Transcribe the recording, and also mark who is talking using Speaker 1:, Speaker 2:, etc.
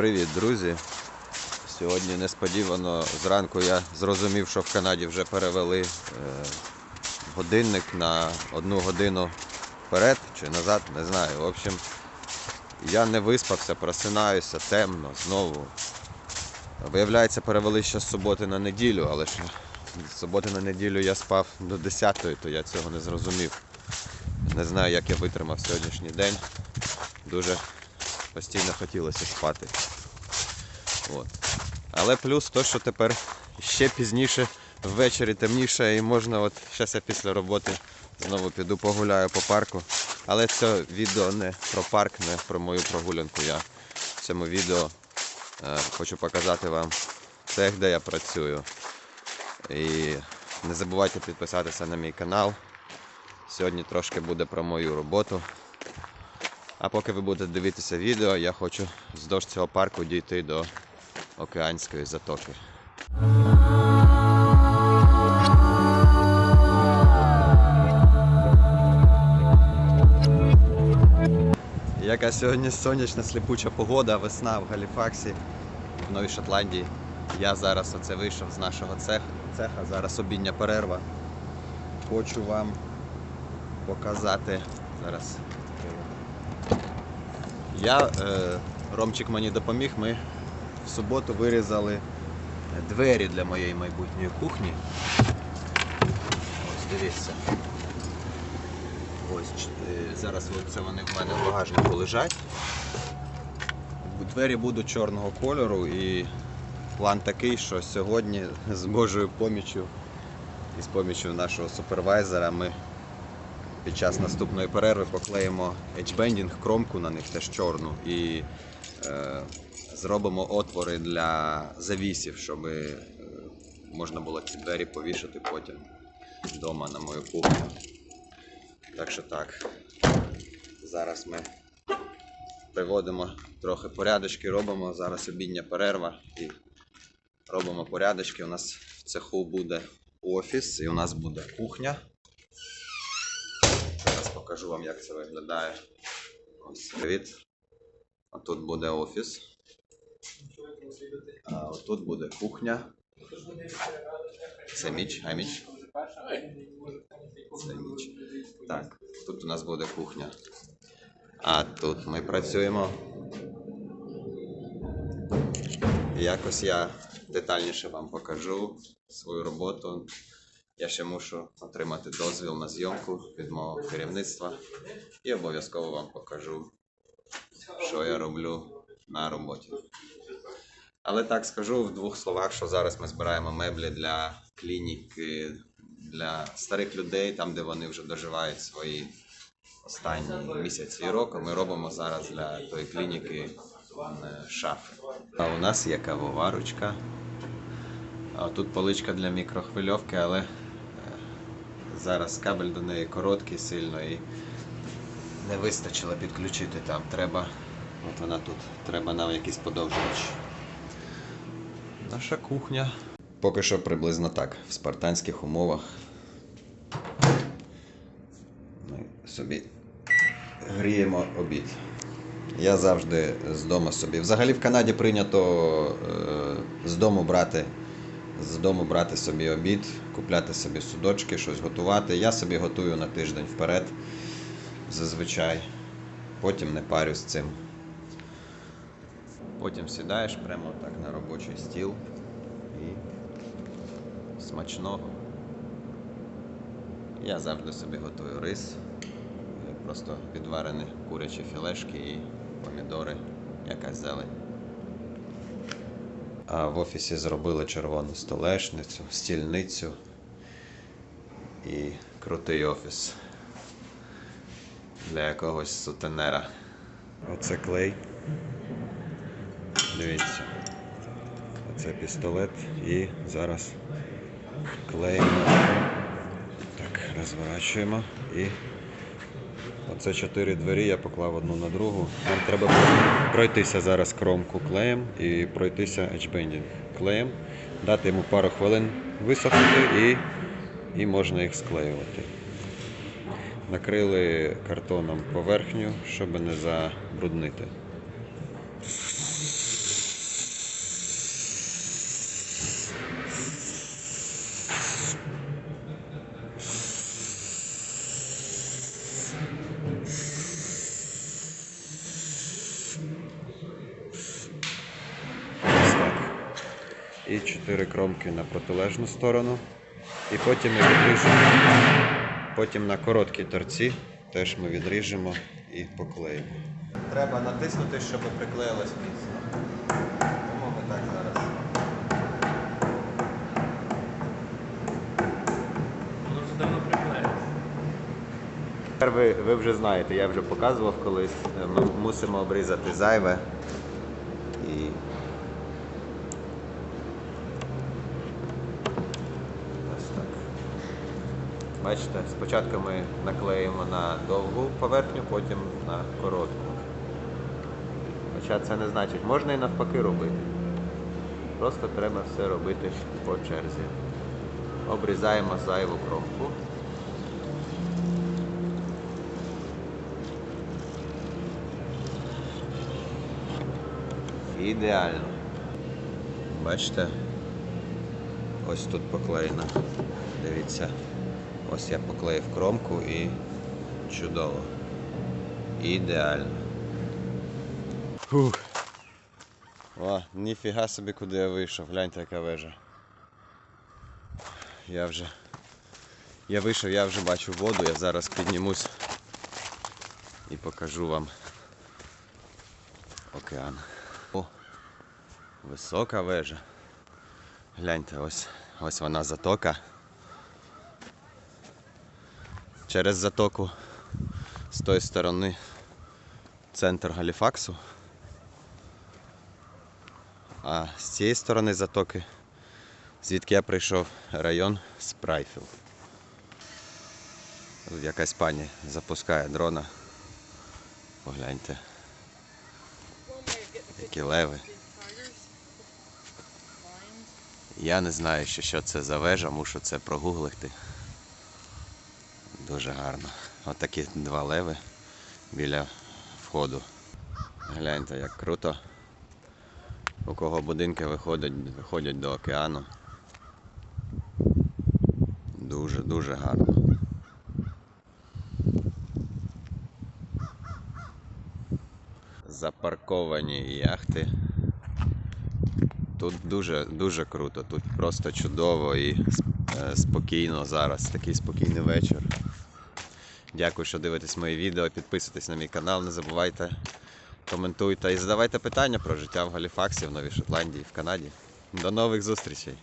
Speaker 1: Привіт, друзі! Сьогодні несподівано зранку я зрозумів, що в Канаді вже перевели е, годинник на одну годину вперед чи назад, не знаю. В общем, я не виспався, просинаюся темно знову. Виявляється, перевели ще з суботи на неділю, але ж з суботи на неділю я спав до 10-ї, то я цього не зрозумів. Не знаю, як я витримав сьогоднішній день. Дуже постійно хотілося спати. От. Але плюс то, що тепер ще пізніше ввечері темніше і можна, от зараз я після роботи знову піду погуляю по парку. Але це відео не про парк, не про мою прогулянку. Я в цьому відео е, хочу показати вам цех, де я працюю. І не забувайте підписатися на мій канал. Сьогодні трошки буде про мою роботу. А поки ви будете дивитися відео, я хочу вздовж цього парку дійти до океанської затоки. Яка сьогодні сонячна сліпуча погода, весна в Галіфаксі, в Новій Шотландії. Я зараз оце вийшов з нашого цеха, цеха зараз обідня перерва. Хочу вам показати зараз. Я, е, Ромчик мені допоміг, ми в суботу вирізали двері для моєї майбутньої кухні. Ось дивіться. Ось е, зараз це вони в мене в багажнику лежать. Двері будуть чорного кольору і план такий, що сьогодні з Божою поміччю і з поміччю нашого супервайзера ми під час наступної перерви поклеїмо H-bending, кромку на них теж чорну і е, зробимо отвори для завісів, щоб е, можна було ці двері повішати потім вдома на мою кухню. Так що так. Зараз ми приводимо трохи порядочки, робимо зараз обідня перерва і робимо порядочки. У нас в цеху буде офіс і у нас буде кухня. Покажу вам, як це виглядає. Ось привіт. А тут буде офіс. А тут буде кухня. Це міч, а. Це міч. Так, тут у нас буде кухня. А тут ми працюємо. Якось я детальніше вам покажу свою роботу. Я ще мушу отримати дозвіл на зйомку від мого керівництва і обов'язково вам покажу, що я роблю на роботі. Але так скажу в двох словах, що зараз ми збираємо меблі для клініки, для старих людей, там де вони вже доживають свої останні місяці і роки. Ми робимо зараз для тої клініки е, шафи. А у нас є кавоварочка. Тут поличка для мікрохвильовки, але зараз кабель до неї короткий сильно і не вистачило підключити там. Треба. От вона тут. Треба нам якийсь подовжувач. Наша кухня. Поки що приблизно так, в спартанських умовах. Ми собі гріємо обід. Я завжди з дому собі. Взагалі в Канаді прийнято е, з дому брати. З дому брати собі обід, купляти собі судочки, щось готувати. Я собі готую на тиждень вперед, зазвичай. Потім не парюсь з цим. Потім сідаєш прямо так на робочий стіл і смачного. Я завжди собі готую рис, просто відварені курячі філешки і помідори, якась зелень. А в офісі зробили червону столешницю, стільницю і крутий офіс для якогось сутенера. Оце клей. Дивіться. Оце пістолет і зараз клеїмо. Так, розворачуємо і Оце чотири двері, я поклав одну на другу. Нам треба пройтися зараз кромку клеєм і пройтися edgebending клеєм, дати йому пару хвилин висохнути і, і можна їх склеювати. Накрили картоном поверхню, щоб не забруднити. І чотири кромки на протилежну сторону. І потім ми відріжемо. Потім на короткі торці теж ми відріжемо і поклеїмо. Треба натиснути, щоб приклеїлось міцно. Тому ми так зараз.
Speaker 2: Воно вже давно приклеїлось.
Speaker 1: Тепер ви, ви вже знаєте, я вже показував колись. Е, Ми мусимо обрізати зайве і. Ось так. Бачите, спочатку ми наклеїмо на довгу поверхню, потім на коротку. Хоча це не значить, можна і навпаки робити. Просто треба все робити по черзі. Обрізаємо зайву кромку. Ідеально. Бачите? Ось тут поклеєно. Дивіться. Ось я поклеїв кромку і чудово. Ідеально. Фух. О, ніфіга собі куди я вийшов. Гляньте, яка вежа. Я вже. Я вийшов, я вже бачу воду, я зараз піднімусь і покажу вам океан. О, висока вежа. Гляньте, ось, ось вона затока. Через затоку з тої сторони центр Галіфаксу. А з цієї сторони затоки, звідки я прийшов, район Спрайфілд. Тут якась пані запускає дрона. Погляньте. Які леви. Я не знаю, що, це за вежа, мушу це прогуглити. Дуже гарно. Отакі два леви біля входу. Гляньте, як круто. У кого будинки виходять, виходять до океану. Дуже, дуже гарно. Запарковані яхти. Тут дуже, дуже круто, тут просто чудово і е, спокійно зараз, такий спокійний вечір. Дякую, що дивитесь мої відео, підписуйтесь на мій канал, не забувайте, коментуйте і задавайте питання про життя в Галіфаксі, в Новій Шотландії, в Канаді. До нових зустрічей!